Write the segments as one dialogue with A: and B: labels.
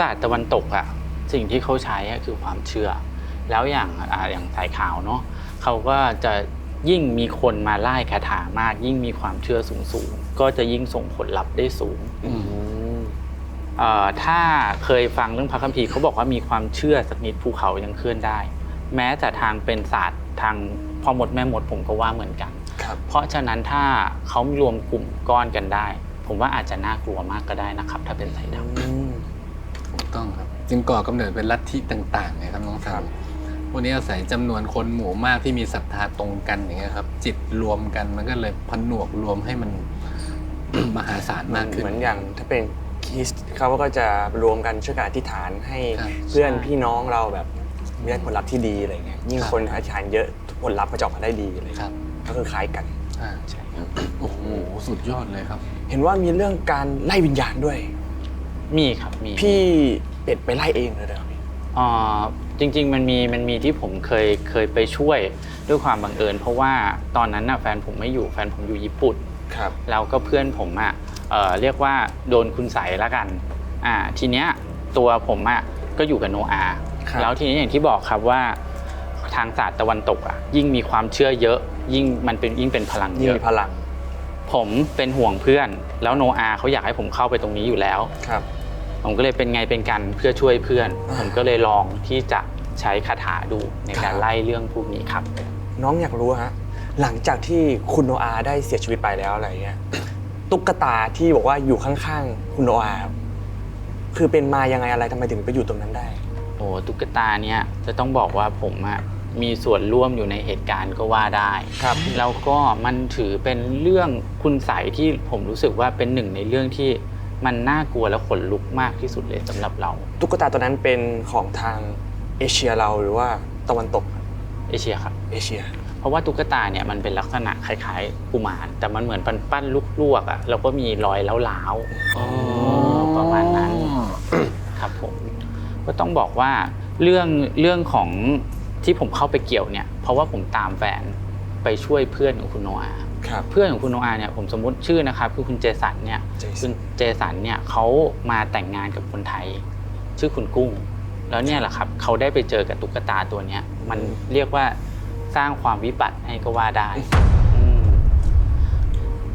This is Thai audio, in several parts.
A: ศาสตร์ตะวันตกอะสิ่งที่เขาใช้อะคือความเชื่อ แล้วอย่างอ่าอย่างสายขาวเนาะเขาก็จะยิ่งมีคนมาไล่คาถามาก ยิ่งมีความเชื่อสูงสูงๆก็จะยิ่งส่งผลลัพธ์ได้สูง
B: อืม
A: เอ่อถ้าเคยฟังเรื่องพระคัมภีร์เขาบอกว่ามีความเชื่อสักนิดภูเขายังเคลื่อนได้ แม้แต่ทางเป็นศาสตร์ทางพ่อมดแม่มดผมก็ว่าเหมือนกัน
B: ครับ
A: เพราะฉะนั้นถ้าเขารวมกลุ่มก้อนกันได้ ผมว่าอาจจะน่ากลัวมากก็ได้นะครับ ถ้าเป็นสายดำ
B: อืม
C: ถูก ต้องครับ จึงก่อกำเนิดเป็นลัทธิต่างๆไงครับน้อง
B: ครั
C: สั
B: บ
C: นพวกนี้อาศัยจำนวนคนหมู่มากที่มีศรัทธาตรงกันอย่างเงี้ยครับ จิตรวมกันมันก็เลยผนวกรวมให้มันมหาศาลมากขึ้น
B: เหมือนอย่างถ้าเป็นคริสต์เขาก็จะรวมกันช่วยกันอธิษฐานให้
C: ครับ
B: เพื่อน
A: ใช่
B: พี่น้องเราแบบมีได้ผลลัพธ์ที่ดีอะไรเงี้ยยิ่ง
C: ครับ
B: คนอธิษฐานเยอะผลลัพธ์ก็จะออกมาได้ดีอะไร
C: ค
B: เงี้ย
C: รับ
B: ก็คือคล้ายกัน
C: อ่า
A: ใช่ครับ
C: โอ้โหสุดยอดเลยครับ
B: เห็นว่ามีเรื่องการไล่วิญญาณด้วย
A: มีครับมี
B: พี่เป็ดไปไล่เองเลยเหรอพี่
A: เอ่อจริง ๆ มันมีมันมีที่ผมเคยเคยไปช่วยด้วยความบังเอิญ เพราะว่าตอนนั้นน่ะแฟนผมไม่อยู่แฟนผมอยู่ญี่ปุ่น
B: ครับ
A: แล้วก็เพื่อนผมอะเอ่อเรียกว่าโดนคุณใสยละกันอ่าทีเนี้ยตัวผมอะก็อยู่กับโนอาห์
B: ครับ
A: แล้วทีนี้อย่างที่บอกครับว่าทางศาสตร์ตะวันตกอะยิ่งมีความเชื่อเยอะ ยิ่งมันเป็นยิ่งเป็นพลัง
B: ยิ่
A: เย
B: ง
A: อะ
B: มีพลัง
A: ผมเป็นห่วงเพื่อน แล้วโนอาห์เขาอยากให้ผมเข้าไปตรงนี้อยู่แล้ว
B: ครับ
A: ผมก็เลยเป็นไงเป็นกันเพื่อช่วยเพื่อน
B: อ่า
A: ผมก็เลยลองที่จะใช้คาถาดูในการ
B: ครับ
A: ไล่เรื่องพวกนี้ครับ
B: น้องอยากรู้ฮะหลังจากที่คุณโนอาได้เสียชีวิตไปแล้วอะไรเงี้ยตุ๊กตาที่บอกว่าอยู่ข้างๆคุณโนอาครับคือเป็นมายังไงอะไรทำไมถึงไปอยู่ตรงนั้นได้
A: โอ้ตุ๊กตาเนี่ยจะต้องบอกว่าผมอะมีส่วนร่วมอยู่ในเหตุการณ์ก็ว่าได้
B: ครับ
A: แล้วก็มันถือเป็นเรื่องคุณใสยที่ผมรู้สึกว่าเป็นหนึ่งในเรื่องที่ มันน่ากลัวและขนลุกมากที่สุดเลยสำหรับเรา
B: ตุ๊กตาตัวนั้นเป็นของทางเอเชียเราหรือว่าตะวันตก
A: เอเชียครับ
B: เอเชีย
A: เพราะว่าตุ๊กตาเนี่ยมันเป็นลักษณะคล้ายๆกุมารแต่มันเหมือนปั้นๆลูกลวกๆอะแล้วก็มีรอยล้าวๆประมาณนั้น ครับผมก็ต้องบอกว่าเรื่องเรื่องของที่ผมเข้าไปเกี่ยวเนี่ย เพราะว่าผมตามแฟนไปช่วยเพื่อนของคุณโนอา
B: ครับ
A: เพื่อนของคุณโนอาเนี่ยผมสมมุติชื่อนะครับคือคุณเจสันเนี่ย
B: เจสัน
A: คุณเจสันเนี่ยเขามาแต่งงานกับคนไทย ชื่อคุณกุ้ง แล้วเนี่ยแหละครับเขาได้ไปเจอกับตุ๊กตาตัวเนี้ยมันเรียกว่าสร้างความวิบัติให้ก็ว่าได้อืม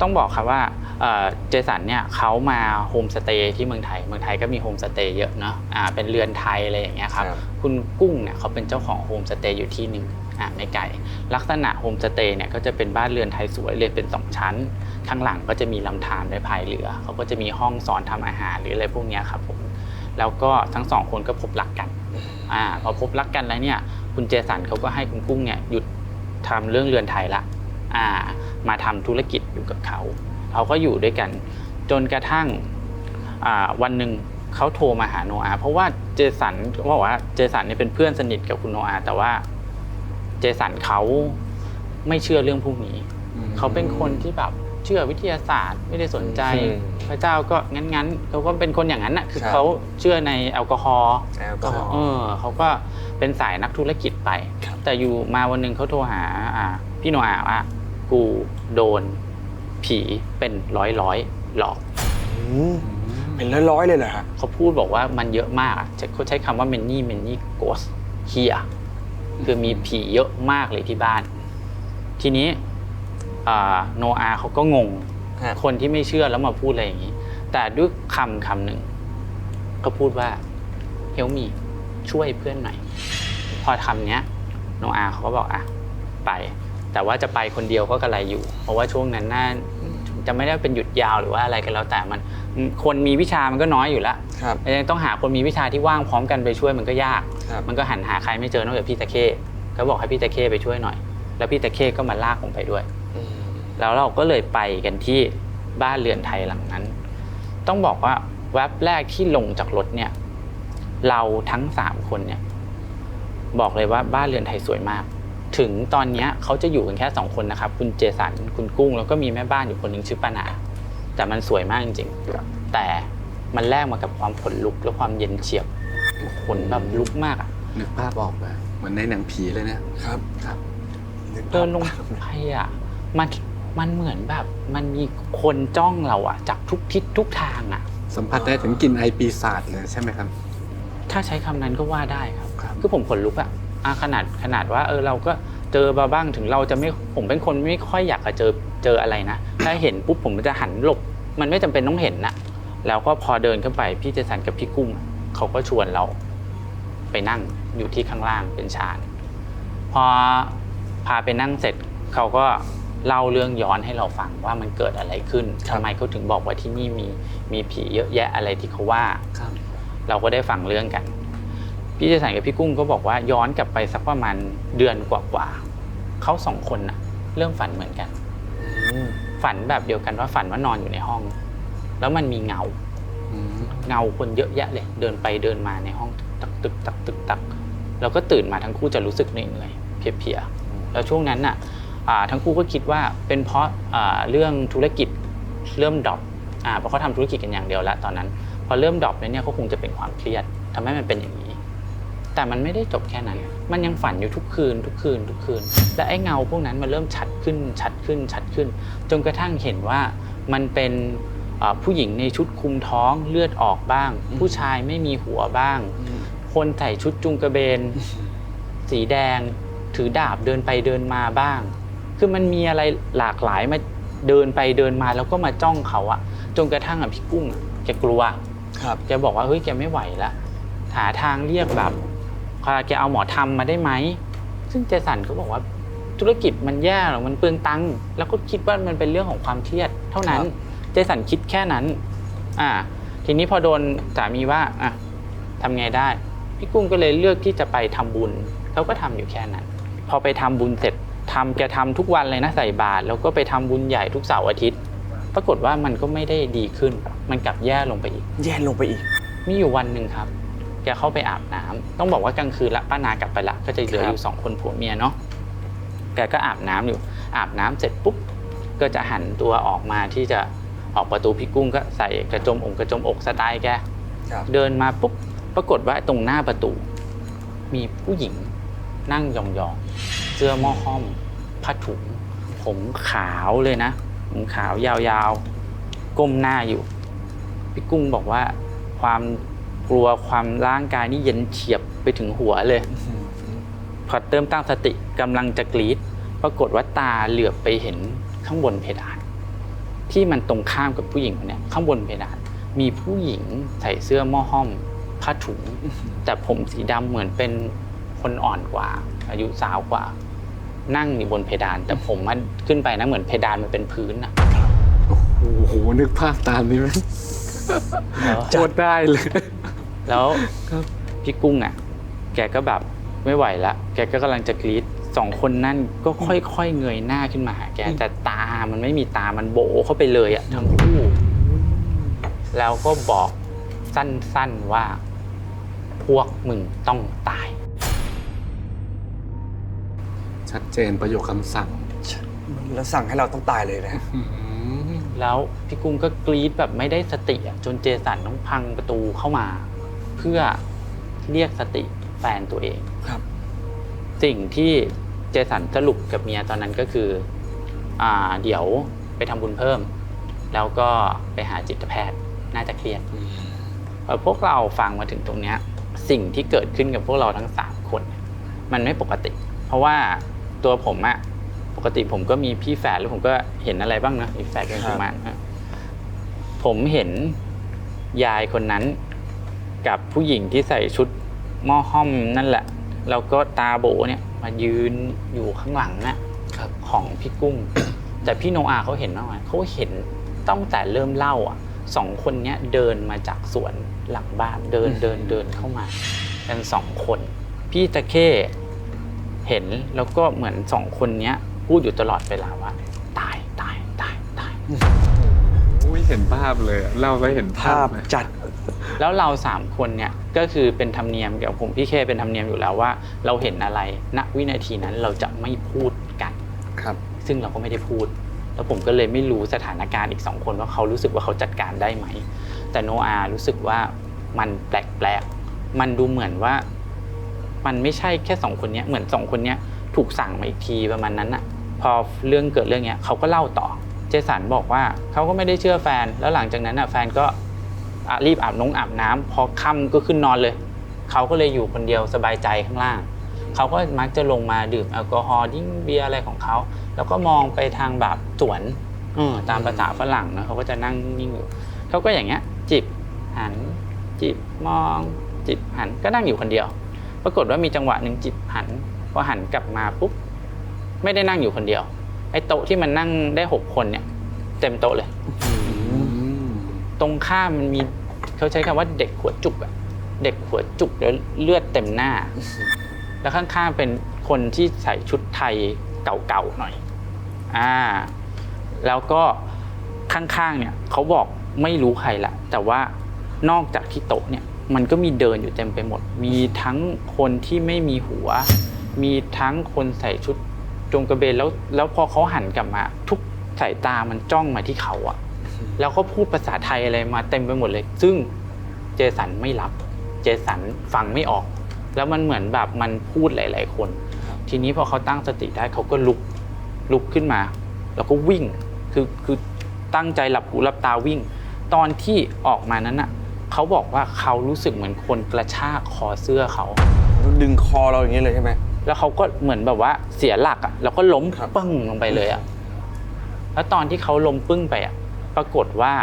A: ต้องบอกครับว่า เอ่อเจสันเนี่ยเขามาโฮมสเตย์ที่เมืองไทย เมืองไทยก็มีโฮมสเตย์เยอะเนาะอ่าเป็นเรือนไทยอะไรอย่างเงี้ยครับ
B: ครับ
A: คุณกุ้งเนี่ยเขาเป็นเจ้าของโฮมสเตย์อยู่ที่หนึ่งอ่าไม่ไกล ลักษณะโฮมสเตย์เนี่ยก็จะเป็นบ้านเรือนไทยสวยเลยเป็นสองชั้น ข้างหลังก็จะมีลำธารไว้พายเรือ เขาก็จะมีห้องสอนทำอาหารหรืออะไรพวกเนี้ยครับผม แล้วก็ทั้งสองคนก็พบรักกันอ่าพอพบรักกันแล้วเนี่ย คุณเจสันเขาก็ให้คุณกุ้งเนี่ยหยุดทำเรื่องเรือนไทยละอ่า มาทำธุรกิจอยู่กับเขา เขาก็อยู่ด้วยกัน จนกระทั่งอ่าวันหนึ่งเขาโทรมาหาโนอาห์เพราะว่าเจสันเขาบอกว่าเจสันเนี่ยเป็นเพื่อนสนิทกับคุณโนอาห์แต่ว่าเจสันเขาไม่เชื่อเรื่องพวกนี้ เขาเป็นคนที่แบบเชื่อวิทยาศาสตร์ไม่ได้สนใจ
B: อืม
A: พระเจ้าก็งั้นๆเขาก็เป็นคนอย่างนั้นน่ะคือ
B: ครับ
A: เขาเชื่อในแอลกอฮอล์
B: แอลกอฮอล์
A: เออเขาก็เป็นสายนักธุรกิจไป
B: ครับ
A: แต่อยู่มาวันหนึ่งเขาโทรหาอ่าพี่โนอาว่ากูโดน ผีเป็นร้อยร้อยๆหลอก
B: อืมเป็นร้อยๆเลยเหรอฮะ
A: เขาพูดบอกว่ามันเยอะมากอะเขาใช้คำว่า many many ghost here คือมีผีเยอะมากเลยที่บ้าน ทีนี้โนอาเขาก็งง
B: ฮะ
A: คนที่ไม่เชื่อแล้วมาพูดอะไรอย่างนี้ แต่ด้วยคำคำหนึ่งก็พูดว่าเฮลมีช่วยเพื่อนหน่อย พอคำเนี้ย โนอาเขาก็บอกอะไป แต่ว่าจะไปคนเดียวก็กระไรอยู่ เพราะว่าช่วงนั้นน่าจะไม่ได้เป็นหยุดยาวหรือว่าอะไรกันแล้วแต่มัน คนมีวิชามันก็น้อยอยู่แล้ว
B: ครับ
A: ยังต้องหาคนมีวิชาที่ว่างพร้อมกันไปช่วยมันก็ยาก
B: ครับ
A: มันก็หันหาใครไม่เจอนอกจากพี่ตะเข้ก็บอกให้พี่ตะเข้ไปช่วยหน่อย แล้วพี่ตะเข้ก็มาลากผมไปด้วย
B: อืม
A: แล้วเราก็เลยไปกันที่บ้านเรือนไทยหลังนั้น ต้องบอกว่าแว็บแรกที่ลงจากรถเนี่ย เราทั้งสามคนเนี่ย บอกเลยว่าบ้านเรือนไทยสวยมาก ถึงตอนเนี้ยเขาจะอยู่กันแค่สองคนนะครับ คุณเจสันคุณกุ้ง แล้วก็มีแม่บ้านอยู่คนหนึ่งชื่อปานาแต่มันสวยมากจริงๆ แต่มันแลกมากับความขนลุกและความเย็นเฉียบขนแบบลุกมากอะ
C: นึกภาพออกเลยเหมือนในหนังผีเลยนะครับครับ
A: เดินลงไปอะมันมันเหมือนแบบมันมีคนจ้องเราอะ จากทุกทิศทุกทางอะ
C: สัมผัสได้ถึงกลิ่นไอปีศาจเลยใช่ไหมครับ
A: ถ้าใช้คำนั้นก็ว่าได้ครับ คือผมขนลุกอะ อะขนาดขนาดว่าเออเราก็เจอมาบ้างถึงเราจะไม่ผมเป็นคนไม่ค่อยอยากจะเจอเจออะไรนะถ้าเห็นปุ๊บผมจะหันหลบ มันไม่จำเป็นต้องเห็นนะแล้วก็พอเดินขึ้นไปพี่เจสันกับพี่กุ้งอะเขาก็ชวนเรา ไปนั่งอยู่ที่ข้างล่างเป็นชานพอพาไปนั่งเสร็จเขาก็เล่าเรื่องย้อนให้เราฟังว่ามันเกิดอะไรขึ้น
B: ครับ
A: ทำไมเขาถึงบอกว่าที่นี่มีมีผีเยอะแยะอะไรที่เขาว่า
C: ครับ
A: เราก็ได้ฟังเรื่องกัน พี่เจสันกับพี่กุ้งก็บอกว่าย้อนกลับไปสักประมาณเดือนกว่าๆเขาสองคนน่ะ เริ่มฝันเหมือนกัน ฝันแบบเดียวกันว่าฝันว่านอนอยู่ในห้อง แล้วมันมีเงาเงาคนเยอะแยะเลย เดินไปเดินมาในห้องตึกตึกตักตึกตักแล้วก็ตื่นมาทั้งคู่จะรู้สึกเหนื่อยๆเพลียๆแล้วช่วงนั้นน่ะทั้งคู่ก็คิดว่าเป็นเพราะเรื่องธุรกิจเริ่มดรอปเพราะเขาทำธุรกิจกันอย่างเดียวแล้วตอนนั้น พอเริ่มดรอปเนี่ยก็คงจะเป็นความเครียดทำให้มันเป็นอย่างนี้ แต่มันไม่ได้จบแค่นั้น มันยังฝันอยู่ทุกคืน ทุกคืน ทุกคืน และไอ้เงาพวกนั้นมันเริ่มชัดขึ้น ชัดขึ้น ชัดขึ้น จนกระทั่งเห็นว่ามันเป็นเอ่อผู้หญิงในชุดคลุมท้องเลือดออกบ้าง ผู้ชายไม่มีหัวบ้าง คนใส่ชุดจุงกระเบน สีแดง ถือดาบเดินไปเดินมาบ้าง คือมันมีอะไรหลากหลายมาเดินไปเดินมาแล้วก็มาจ้องเขาอะจนกระทั่งอะพี่กุ้งอะแกกลัว
B: ครับ
A: แกบอกว่าเฮ้ยแกไม่ไหวละหาทางเรียกแบบ แกเอาหมอทำมาได้ไหม ซึ่งเจสันก็บอกว่าธุรกิจมันแย่หรอกมันเปลืองตังค์แล้วก็คิดว่ามันเป็นเรื่องของความเครียด เท่านั้น
B: ครับ
A: เจสันคิดแค่นั้น อ่า ทีนี้พอโดนสามีว่าอะทำไงได้ พี่กุ้งก็เลยเลือกที่จะไปทำบุญเขาก็ทำอยู่แค่นั้น พอไปทำบุญเสร็จทำแกทำทุกวันเลยนะใส่บาตรแล้วก็ไปทำบุญใหญ่ทุกเสาร์อาทิตย์ ปรากฏว่ามันก็ไม่ได้ดีขึ้น มันกลับแย่ลงไปอีก
B: แย่ลงไปอีก
A: มีอยู่วันหนึ่งครับ แกเข้าไปอาบน้ำต้องบอกว่ากลางคืนละป้านากลับไปละก็จะเหลือ
B: ครับ
A: อยู่สองคนผัวเมียเนาะแกก็อาบน้ำอยู่ อาบน้ำเสร็จปุ๊บก็จะหันตัวออกมาที่จะออกประตูพี่กุ้งก็ใส่กระจมองกระจมอกสไตล์แก
B: ครับ
A: เดินมาปุ๊บปรากฏว่าตรงหน้าประตู มีผู้หญิงนั่งยองๆเสื้อหม้อห้อมผ้าถุง ผมขาวเลยนะผมขาวยาวๆ ก้มหน้าอยู่ พี่กุ้งบอกว่าความ กลัวความร่างกายนี่เย็นเฉียบไปถึงหัวเลย พอเติมตั้งสติกำลังจะกรีดปรากฏว่าตาเหลือบไปเห็นข้างบนเพดาน ที่มันตรงข้ามกับผู้หญิงคนเนี้ยข้างบนเพดาน มีผู้หญิงใส่เสื้อหม้อห้อมผ้าถุง แต่ผมสีดำเหมือนเป็นคนอ่อนกว่า อายุสาวกว่า นั่งอยู่บนเพดาน แต่ผมมันขึ้นไปนะเหมือนเพดานมันเป็นพื้นอะ
C: โอ้โหนึกภาพตามนี้ไหม
A: แล้ว
C: โคตรได้เลย
A: แล้ว
C: ครับ
A: พี่กุ้งอะ แกก็แบบไม่ไหวละ แกก็กำลังจะกรีดสองคนนั่นก็ค่อยๆเงยหน้าขึ้นมาหาแกแต่ตามันไม่มีตามันโบเข้าไปเลยอะทั้งคู่ แล้วก็บอกสั้นๆว่า พวกมึงต้องตาย
C: ชัดเจนประโยคคำสั่ง
B: แล้วสั่งให้เราต้องตายเลยนะ
C: อืม
A: แล้วพี่กุ้งก็กรีดแบบไม่ได้สติอะจนเจสันต้องพังประตูเข้ามา เพื่อเรียกสติแฟนตัวเอง
B: ครับ
A: สิ่งที่เจสันสรุปกับเมียตอนนั้นก็คือ อ่า เดี๋ยวไปทำบุญเพิ่ม แล้วก็ไปหาจิตแพทย์น่าจะเครียดพอพวกเราฟังมาถึงตรงเนี้ย สิ่งที่เกิดขึ้นกับพวกเราทั้งสามคนเนี่ยมันไม่ปกติ เพราะว่าตัวผมอะปกติผมก็มีพี่แฝดแล้วผมก็เห็นอะไรบ้างนะพี่แฝดเป็นประมาณนะผมเห็นยายคนนั้น กับผู้หญิงที่ใส่ชุดหม้อห้อมนั่นแหละ แล้วก็ตาโบเนี่ยมายืนอยู่ข้างหลังนะครับของพี่กุ้ง แต่พี่โนอาเขาเห็นมากไหมเขาเห็นตั้งแต่เริ่มเล่าอะสองคนเนี้ยเดินมาจากสวนหลังบ้านเดินเดินเดินเข้ามากันสองคน พี่ตะเข้เห็นแล้วก็เหมือนสองคนเนี้ยพูดอยู่ตลอดเวลาว่า ตายตายตายตาย
C: อุ้ยเห็นภาพเลยอะเล่าไปเห็นภา
B: ภา
C: พ
B: พ
C: เลย
B: จัด
A: แล้วเราสามคนเนี่ยก็คือเป็นธรรมเนียมเกี่ยวกับผมพี่เคเป็นธรรมเนียมอยู่แล้วว่า เราเห็นอะไรณวินาทีนั้นเราจะไม่พูดกัน
B: ครับ
A: ซึ่งเราก็ไม่ได้พูด แล้วผมก็เลยไม่รู้สถานการณ์อีกสองคนว่าเขารู้สึกว่าเขาจัดการได้ไหม แต่โนอารู้สึกว่ามันแปลกๆมันดูเหมือนว่า มันไม่ใช่แค่สองคนเนี้ยเหมือนสองคนเนี้ยถูกสั่งมาอีกทีประมาณนั้นอะพอเรื่องเกิดเรื่องเนี้ยเขาก็เล่าต่อ เจสันบอกว่าเขาก็ไม่ได้เชื่อแฟน แล้วหลังจากนั้นอะแฟนก็อะ รีบอาบน้องอาบน้ำพอค่ำก็ขึ้นนอนเลย เขาก็เลยอยู่คนเดียวสบายใจข้างล่าง เขาก็มักจะลงมาดื่มแอลกอฮอล์ดิ้งเบียร์อะไรของเขา แล้วก็มองไปทางแบบสวนเออตามภาษาฝรั่งนะเขาก็จะนั่งนิ่งอยู่เขาก็อย่างเงี้ย จิบหัน จิบมอง จิบหันก็นั่งอยู่คนเดียว ปรากฏว่ามีจังหวะหนึ่งจิบหันพอหันกลับมาปุ๊บไม่ได้นั่งอยู่คนเดียวไอ้โต๊ะที่มันนั่งได้หกคนเนี่ย เต็มโต๊ะเลย ตรงข้ามมันมีเขาใช้คำว่าเด็กหัวจุกอะเด็กหัวจุกแล้วเลือดเต็มหน้า แล้วข้างๆเป็นคนที่ใส่ชุดไทยเก่าๆหน่อย อ่า แล้วก็ข้างๆเนี่ยเขาบอกไม่รู้ใครละแต่ว่านอกจากที่โต๊ะเนี่ยมันก็มีเดินอยู่เต็มไปหมด มีทั้งคนที่ไม่มีหัว มีทั้งคนใส่ชุดจงกระเบนแล้ว แล้วพอเขาหันกลับมา ทุกสายตามันจ้องมาที่เขาอะ แล้วก็พูดภาษาไทยอะไรมาเต็มไปหมดเลย ซึ่งเจสันไม่รับ เจสันฟังไม่ออก แล้วมันเหมือนแบบมันพูดหลาย ๆ คน ทีนี้พอเขาตั้งสติได้เขาก็ลุกลุกขึ้นมา แล้วก็วิ่งคือคือตั้งใจหลับหูหลับตาวิ่ง ตอนที่ออกมานั้นอะเขาบอกว่าเขารู้สึกเหมือนคนกระชากคอเสื้อเขา
B: ดึงคอเราอย่างนี้เลยใช่ไหม
A: แล้วเขาก็เหมือนแบบว่าเสียหลักอะแล้วก็ล้ม
B: ครับ
A: ปึ้งลงไปเลยอะแล้วตอนที่เขาล้มปึ้งไปอะ ปรากฏว่า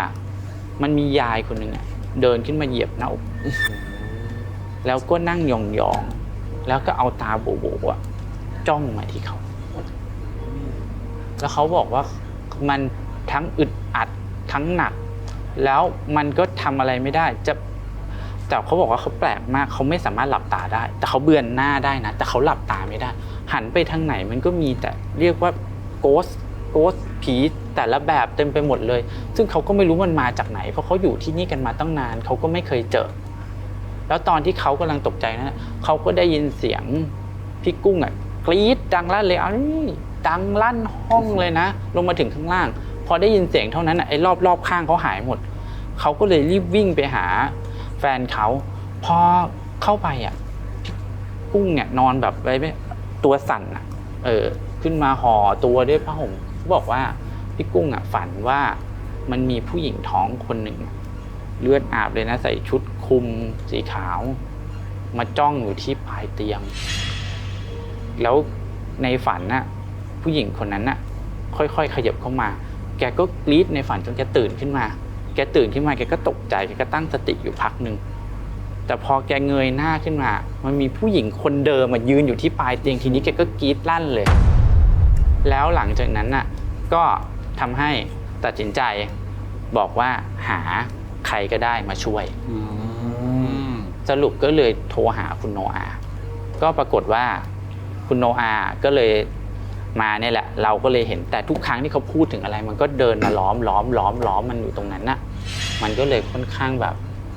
A: มันมียายคนหนึ่งอะเดินขึ้นมาเหยียบหน้าอกแล้วก็นั่งยองๆ แล้วก็เอาตาโบๆอะจ้องมาที่เขา แล้วเขาบอกว่ามันทั้งอึดอัดทั้งหนัก แล้วมันก็ทำอะไรไม่ได้ จะแต่เขาบอกว่าเขาแปลกมากเขาไม่สามารถหลับตาได้ แต่เขาเบือนหน้าได้นะ แต่เขาหลับตาไม่ได้ หันไปทางไหนมันก็มีแต่เรียกว่าโกส กสผีแต่ละแบบเต็มไปหมดเลย ซึ่งเขาก็ไม่รู้มันมาจากไหน เพราะเขาอยู่ที่นี่กันมาตั้งนานเขาก็ไม่เคยเจอ แล้วตอนที่เขากำลังตกใจนะเขาก็ได้ยินเสียงพี่กุ้งอะกรี๊ดดังลั่นเลยอ้าวนี่ดังลั่นห้องเลยนะ ลงมาถึงข้างล่าง พอได้ยินเสียงเท่านั้นไอ้รอบรอบข้างเขาหายหมดเขาก็เลยรีบวิ่งไปหา แฟนเขาพอเข้าไปอะกุ้งเนี่ยนอนแบบไว้ไม่ตัวสั่นอะ เออ ขึ้นมาห่อตัวด้วยผ้าห่ม บอกว่าพี่กุ้งอะฝันว่ามันมีผู้หญิงท้องคนหนึ่งเลือดอาบเลยนะใส่ชุดคลุมสีขาว มาจ้องอยู่ที่ปลายเตียง แล้วในฝันน่ะผู้หญิงคนนั้นน่ะ ค่อยๆ ขยับเข้ามา แกก็กรี๊ดในฝันจนแกตื่นขึ้นมา แกตื่นขึ้นมาแกก็ตกใจแกก็ตั้งสติอยู่พักหนึ่งแต่พอแกเงยหน้าขึ้นมา มันมีผู้หญิงคนเดิมมายืนอยู่ที่ปลายเตียงทีนี้แกก็กรี๊ดลั่นเลย แล้วหลังจากนั้นน่ะ ก็ทำให้ตัดสินใจบอกว่าหาใครก็ได้มาช่วย สรุปก็เลยโทรหาคุณโนอา ก็ปรากฏว่าคุณโนอาก็เลยมาเนี่ยแหละ เราก็เลยเห็นแต่ทุกครั้งที่เขาพูดถึงอะไร มันก็เดินมาล้อมล้อมล้อมล้อมมันอยู่ตรงนั้นน่ะ มันก็เลยค่อนข้างแบบ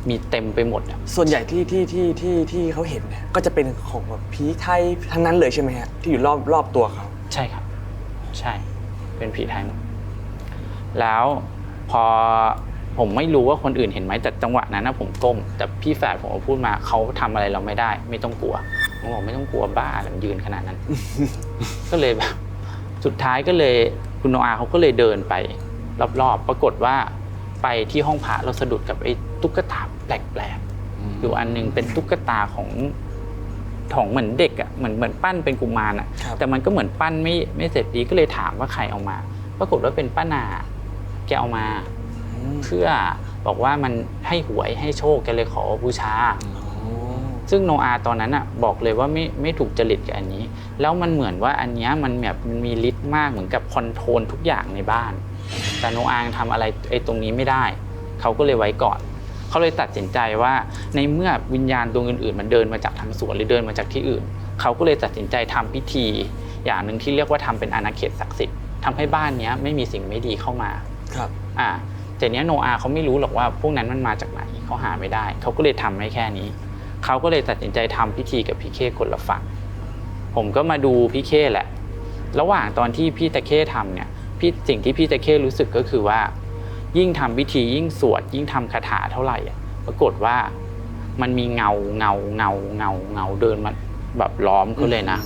A: มีเต็มไปหมดอะ
B: ส่วนใหญ่ที่ที่ที่ที่ที่เขาเห็นเนี่ยก็จะเป็นของแบบผีไทยทั้งนั้นเลยใช่ไหมฮะที่อยู่รอบรอบตัวเขา
A: ใช่ครับ ใช่ เป็นผีไทยหมดแล้วพอผมไม่รู้ว่าคนอื่นเห็นไหมแต่จังหวะนั้นนะผมก้ม แต่พี่แฝดผมก็พูดมาเขาทำอะไรเราไม่ได้ ไม่ต้องกลัวผมบอกไม่ต้องกลัวบ้าอะไรมันยืนขนาดนั้น ก็เลยแบบสุดท้ายก็เลยคุณโนอาเขาก็เลยเดินไป รอบๆ ปรากฏว่าไปที่ห้องพระเราสะดุดกับไอ้ตุ๊กตาแปลกๆอยู่อันหนึงเป็นตุ๊กตาของ ของเหมือนเด็กอะ่ะเหมือนเหมือนปั้นเป็นกุมารอะ
B: ครับ
A: แต่มันก็เหมือนปั้นไม่ไม่เสร็จดีก็เลยถามว่าใครเอามา ปรากฏว่าเป็นป้านาแกเอามา เพื่อบอกว่ามันให้หวยให้โชคแกเลยขอบูชา ซึ่งโนอาตอนนั้นอะบอกเลยว่าไม่ไม่ถูกจริตกับอันนี้ แล้วมันเหมือนว่าอันเนี้ยมันแบบมันมีฤทธิ์มากเหมือนกับคอนโทรลทุกอย่างในบ้าน แต่โนอายังทำอะไรไอ้ตรงนี้ไม่ได้ เขาก็เลยไว้ก่อน เขาเลยตัดสินใจว่าในเมื่อวิญญาณดวงอื่นๆ มันเดินมาจากทางสวนหรือเดินมาจากที่อื่น เขาก็เลยตัดสินใจทำพิธี อย่างหนึ่งที่เรียกว่าทำเป็นอาณาเขตศักดิ์สิทธิ์ทำให้บ้านเนี้ยไม่มีสิ่งไม่ดีเข้ามา
B: ครับ
A: อ่าแต่เนี้ยโนอาเขาไม่รู้หรอกว่าพวกนั้นมันมาจากไหนเขาหาไม่ได้ เขาก็เลยทำให้แค่นี้ เขาก็เลยตัดสินใจทำพิธีกับพี่เคคนละฝั่งผมก็มาดูพี่เคแหละ ระหว่างตอนที่พี่ตะเคทำเนี่ยพี่สิ่งที่พี่ตะเครู้สึกก็คือว่า ยิ่งทำพิธียิ่งสวดยิ่งทำคาถาเท่าไหร่อะปรากฏว่ามันมีเงาเงาเงาเงาเงาเดินมาแบบล้อมเขาเลยนะ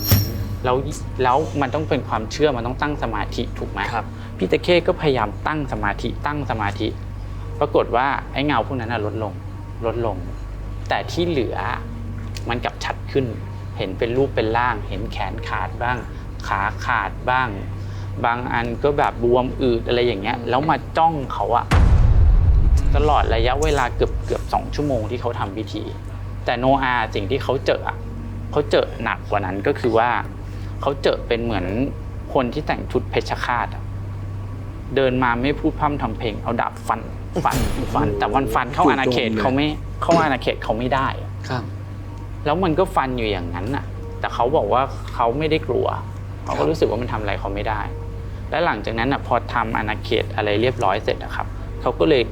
A: แล้วแล้วมันต้องเป็นความเชื่อมันต้องตั้งสมาธิถูกไหม
B: ครับ
A: พี่ตะเข้ก็พยายามตั้งสมาธิตั้งสมาธิพปรากฏว่าไอ้เงาพวกนั้นนะลดลงลดลง แต่ที่เหลือมันกลับชัดขึ้น เห็นเป็นรูปเป็นร่าง เห็นแขนขาดบ้าง ขาขาดบ้าง บางอันก็แบบบวมอืดอะไรอย่างเงี้ย แล้วมาจ้องเขาอะตลอดระยะเวลาเกือบเกือบสองชั่วโมงที่เขาทำพิธี แต่โนอาสิ่งที่เขาเจออะเขาเจอหนักกว่านั้นก็คือว่าเขาเจอเป็นเหมือนคนที่แต่งชุดเพชฌฆาตอะเดินมาไม่พูดพร่ำทำเพลงเอาดาบฟันฟันฟัน แต่วันฟันเข้าอาณาเขตเขาไม่เข้าอาณาเขตเขาไม่ได้อะ
C: ครับ
A: แล้วมันก็ฟันอยู่อย่างนั้นน่ะ แต่เขาบอกว่าเขาไม่ได้กลัว เขาก็รู้สึกว่ามันทำอะไรเขาไม่ได้ และหลังจากนั้นน่ะพอทำอาณาเขตอะไรเรียบร้อยเสร็จนะครับเขาก็เลย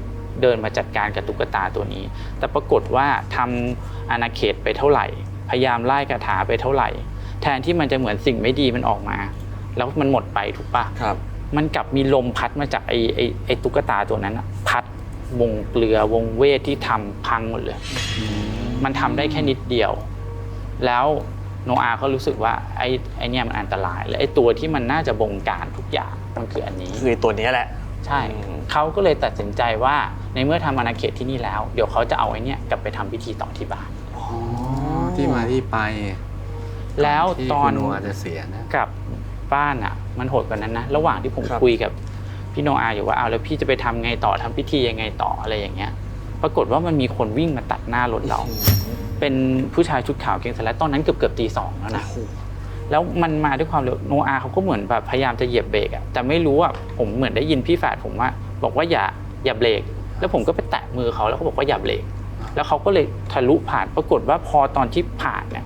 A: เดินมาจัดการกับตุ๊กตาตัวนี้ แต่ปรากฏว่าทำอาณาเขตไปเท่าไหร่ พยายามไล่คาถาไปเท่าไหร่ แทนที่มันจะเหมือนสิ่งไม่ดีมันออกมา แล้วมันหมดไปถูกปะ
B: ครับ
A: มันกลับมีลมพัดมาจากไอ้ไอ้ไอ้ตุ๊กตาตัวนั้นน่ะพัดวงเกลือวงเวทที่ทำพังหมดเลย มันทำได้แค่นิดเดียว แล้ว โนอาเขารู้สึกว่าไอ้ไอ้เนี่ยมันอันตราย และไอ้ตัวที่มันน่าจะบงการทุกอย่างมันคืออันนี้
B: คือไอ้ตัวเนี้ยแหละ
A: ใช่
B: อืม
A: เขาก็เลยตัดสินใจว่าในเมื่อทำอาณาเขตที่นี่แล้ว เดี๋ยวเขาจะเอาไอ้เนี่ยกลับไปทำพิธีต่อที่บ้าน
C: อ๋อที่มาที่ไป
A: แล้ว
C: ที่
A: ตอน
C: คุณโนอาจะเสียนะ
A: กลับบ้านอะ มันโหดกว่านั้นนะ ระหว่างที่ผม
B: ครับ
A: คุยกับพี่โนอาอยู่ว่าเอาแล้วพี่จะไปทำไงต่อทำพิธียังไงต่ออะไรอย่างเงี้ย ปรากฏว่ามันมีคนวิ่งมาตัดหน้ารถเรา เป็นผู้ชายชุดขาวเกงสแลตตอนนั้นเกือบเกือบตีสองแล้วนะแล้วมันมาด้วยความเร็วโนอาเขาก็เหมือนแบบพยายามจะเหยียบเบรกอะแต่ไม่รู้ว่าผมเหมือนได้ยินพี่แฝดผมว่า บอกว่าอย่าอย่าเบรกแล้วผมก็ไปแตะมือเขาแล้วเขาบอกว่าอย่าเบรกแล้วเขาก็เลยทะลุผ่านปรากฏว่าพอตอนที่ผ่านเนี่ย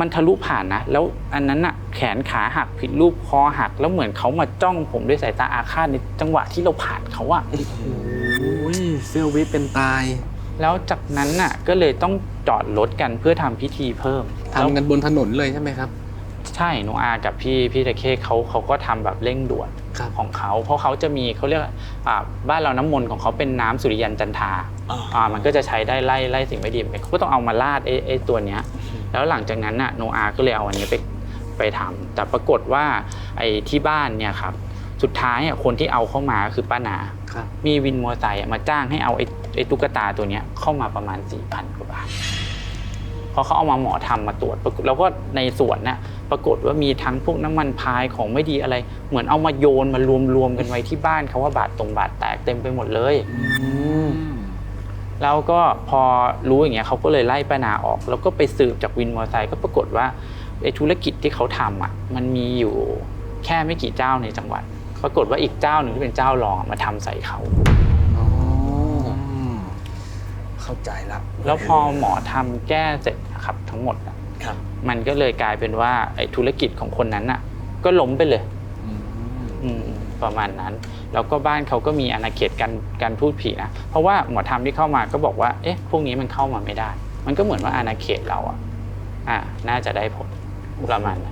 A: มันทะลุผ่านนะ แล้วอันนั้นอะแขนขาหักผิดรูปคอหัก แล้วเหมือนเขามาจ้องผมด้วยสายตาอาฆาตในจังหวะที่เราผ่านเขาอะ
C: โอ้ย เซี่ยววิเป็นตาย
A: แล้วจากนั้นน่ะก็เลยต้องจอดรถกันเพื่อทำพิธีเพิ่มแล้ว
C: ทำกันบนถนนเลยใช่ไหมครับ
A: ใช่หนูอากับพี่พี่ตะเคเขาเขาก็ทำแบบเร่งด่วน
C: ครับ
A: ของเขา เพราะเขาจะมีเขาเรียกว่าอ่าบ้านเราน้ำมนต์ของเขาเป็นน้ำสุริยันจันทรา
B: อ่า
A: อ่ามันก็จะใช้ได้ไล่ไล่สิ่งไม่ดีไปเขาก็ต้องเอามาลาดไอ้ไอ้ตัวเนี้ย แล้วหลังจากนั้นน่ะโนอาก็เลยเอาอันนี้ไปไปทำแต่ปรากฏว่าไอ้ที่บ้านเนี่ยครับ สุดท้ายอะคนที่เอาเข้ามาคือป้านา
C: ครับ
A: มีวินมอเตอร์ไซค์อะมาจ้างให้เอาไอ้ไอ้ตุ๊กตาตัวเนี้ยเข้ามาประมาณ4ี่พันกว่าบาทเพราะเขาเอามาหมอทำมาตรวจปรากฏแล้วก็ในสวนน่ะปรากฏว่ามีทั้งพวกน้ำมันพายของไม่ดีอะไร เหมือนเอามาโยนมารวมรวมๆกันไว้ที่บ้านเขาว่าบาดตรงบาดแตกเต็มไปหมดเลยแล้วก็พอรู้อย่างเงี้ยเขาก็เลยไล่ป้านาออก แล้วก็ไปสืบจากวินมอเตอร์ไซค์ก็ปรากฏว่าไอ้ธุรกิจที่เขาทำอะมันมีอยู่แค่ไม่กี่เจ้าในจังหวัด ปรากฏว่าอีกเจ้าหนึ่งที่เป็นเจ้ารองอะมาทำใส่เขา
B: อ๋อเข้าใจละ
A: แล้วพอหมอทำแก้เสร็จนะครับทั้งหมดอะ
B: ครับ
A: มันก็เลยกลายเป็นว่าไอ้ธุรกิจของคนนั้นอะ ก็ล้มไปเลยอืมประมาณนั้น แล้วก็บ้านเขาก็มีอาณาเขตการการพูดผีนะ เพราะว่าหมอธรรมที่เข้ามาก็บอกว่า เอ๊ะ พวกนี้มันเข้ามาไม่ได้ มันก็เหมือนว่าอาณาเขตเราอะ อ่า น่าจะได้ผลประมาณนั้น